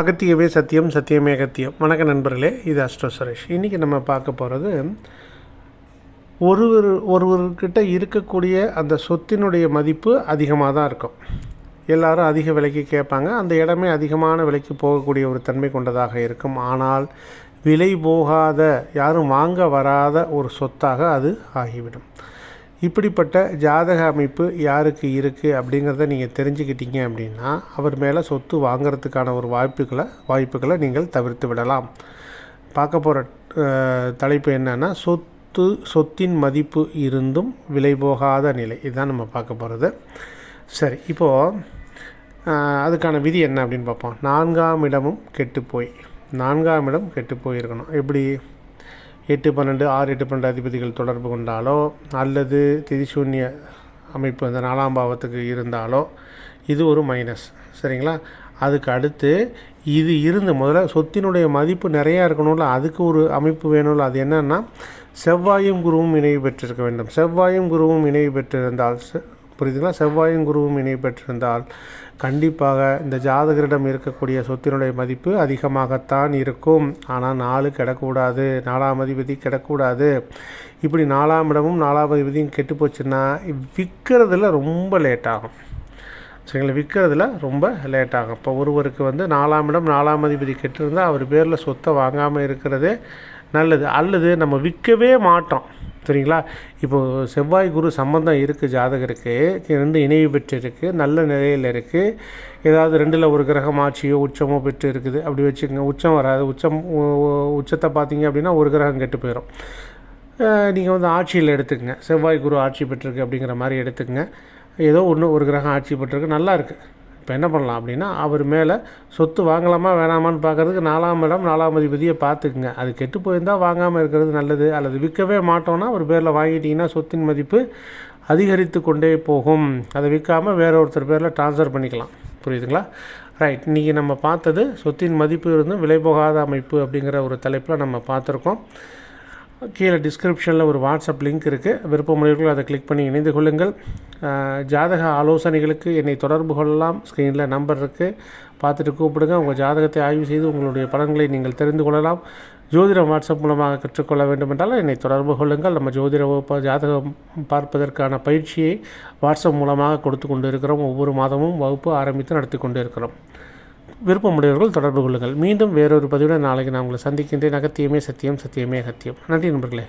அகத்தியவே சத்தியம் சத்தியமே அகத்தியம். வணக்க நண்பர்களே இது அஸ்ட்ரோ சுரேஷ். இன்றைக்கி நம்ம பார்க்க போகிறது ஒருவர் ஒருவர்கிட்ட இருக்கக்கூடிய அந்த சொத்தினுடைய மதிப்பு அதிகமாக தான் இருக்கும். எல்லாரும் அதிக விலைக்கு கேட்பாங்க. அந்த இடமே அதிகமான விலைக்கு போகக்கூடிய ஒரு தன்மை கொண்டதாக இருக்கும். ஆனால் விலை போகாத யாரும் வாங்க வராத ஒரு சொத்தாக அது ஆகிவிடும். இப்படிப்பட்ட ஜாதக அமைப்பு யாருக்கு இருக்குது அப்படிங்கிறத நீங்கள் தெரிஞ்சுக்கிட்டீங்க அப்படின்னா அவர் மேலே சொத்து வாங்கிறதுக்கான ஒரு வாய்ப்புகளை வாய்ப்புகளை நீங்கள் தவிர்த்து விடலாம். பார்க்க போகிற தலைப்பு என்னென்னா சொத்து சொத்தின் மதிப்பு இருந்தும் விலை போகாத நிலை. இதுதான் நம்ம பார்க்க போகிறது சரி இப்போது அதுக்கான விதி என்ன அப்படின்னு பார்ப்போம். நான்காம் இடமும் கெட்டுப்போய் நான்காம் இடம் கெட்டு போயிருக்கணும் எப்படி? எட்டு பன்னெண்டு ஆறு எட்டு பன்னெண்டு அதிபதிகள் தொடர்பு கொண்டாலோ அல்லது திதிசூன்ய அமைப்பு அந்த நாலாம் பாவத்துக்கு இருந்தாலோ இது ஒரு மைனஸ் சரிங்களா? அதுக்கு அடுத்து இது இருந்து முதல்ல சொத்தினுடைய மதிப்பு நிறையா இருக்கணும்ல அதுக்கு ஒரு அமைப்பு வேணும்ல அது என்னென்னா செவ்வாயும் குருவும் இணைவு பெற்றிருக்க வேண்டும். செவ்வாயும் குருவும் இணைவு பெற்றிருந்தால் புரியுதுங்களா? செவ்வாயும் குருவும் இணை பெற்றிருந்தால் கண்டிப்பாக இந்த ஜாதகரிடம் இருக்கக்கூடிய சொத்தினுடைய மதிப்பு அதிகமாகத்தான் இருக்கும். ஆனால் நாலு கிடக்கூடாது நாலாம் அதிபதி கிடக்கூடாது இப்படி நாலாம் இடமும் நாலாம் அதிபதியும் கெட்டு போச்சுன்னா விற்கிறதுல ரொம்ப லேட் ஆகும். சரிங்களா? விற்கிறதுல ரொம்ப லேட் ஆகும். இப்போ ஒருவருக்கு வந்து நாலாம் இடம் நாலாம் அதிபதி கெட்டிருந்தால் அவர் பேரில் சொத்தை வாங்காமல் இருக்கிறதே நல்லது. அல்லது நம்ம விற்கவே மாட்டோம். சரிங்களா? இப்போது செவ்வாய் குரு சம்பந்தம் இருக்குது ஜாதகருக்கு ரெண்டு இணைவு பெற்று இருக்குது நல்ல நிலையில் இருக்குது ஏதாவது ரெண்டில் ஒரு கிரகம் ஆட்சியோ உச்சமோ பெற்று இருக்குது. அப்படி வச்சுக்கோங்க. உச்சம் வராது. உச்சம் உச்சத்தை பார்த்தீங்க அப்படின்னா ஒரு கிரகம் கெட்டு போயிடும் நீங்கள் வந்து ஆட்சியில் எடுத்துக்கங்க. செவ்வாய் குரு ஆட்சி பெற்றிருக்கு அப்படிங்கிற மாதிரி எடுத்துக்கங்க. ஏதோ ஒன்று ஒரு கிரகம் ஆட்சி பெற்றிருக்கு. நல்லா இருக்குது இப்போ என்ன பண்ணலாம் அப்படின்னா அவர் மேலே சொத்து வாங்கலாமா வேணாமான்னு பார்க்குறதுக்கு நாலாம் இடம் நாலாம் அதிபதியை பார்த்துக்குங்க. அது கெட்டு போயிருந்தால் வாங்காமல் இருக்கிறது நல்லது. அல்லது விற்கவே மாட்டோன்னா ஒரு பேரில் வாங்கிட்டிங்கன்னா சொத்தின் மதிப்பு அதிகரித்து கொண்டே போகும். அதை விற்காமல் வேற ஒருத்தர் பேரில் ட்ரான்ஸ்ஃபர் பண்ணிக்கலாம். புரியுதுங்களா? ரைட் இன்றைக்கி நம்ம பார்த்தது சொத்தின் மதிப்பு இருந்தும் விலை போகாத அமைப்பு அப்படிங்கிற ஒரு தலைப்பில் நம்ம பார்த்துருக்கோம். கீழே டிஸ்கிரிப்ஷனில் ஒரு வாட்ஸ்அப் லிங்க் இருக்குது விருப்பமுடையவர்கள் அதை கிளிக் பண்ணி இணைந்து கொள்ளுங்கள். ஜாதக ஆலோசனைகளுக்கு என்னை தொடர்பு கொள்ளலாம். ஸ்க்ரீனில் நம்பர் இருக்குது பார்த்துட்டு கூப்பிடுங்க. உங்கள் ஜாதகத்தை ஆய்வு செய்து உங்களுடைய பலன்களை நீங்கள் தெரிந்து கொள்ளலாம். ஜோதிடம் வாட்ஸ்அப் மூலமாக கற்றுக்கொள்ள வேண்டுமென்றால் என்னை தொடர்பு கொள்ளுங்கள். நம்ம ஜோதிட வகுப்பு ஜாதகம் பார்ப்பதற்கான பயிற்சியை வாட்ஸ்அப் மூலமாக கொடுத்து கொண்டு இருக்கிறோம் ஒவ்வொரு மாதமும் வகுப்பு ஆரம்பித்து நடத்தி கொண்டு இருக்கிறோம் விருப்பமுடையவர்கள் தொடர்பு கொள்ளுங்கள். மீண்டும் வேறொரு பதிவுடன் நாளைக்கு நான் உங்களை சந்திக்கின்றேன். அகத்தியமே சத்தியம் சத்தியமே அகத்தியம். நன்றி நண்பர்களே.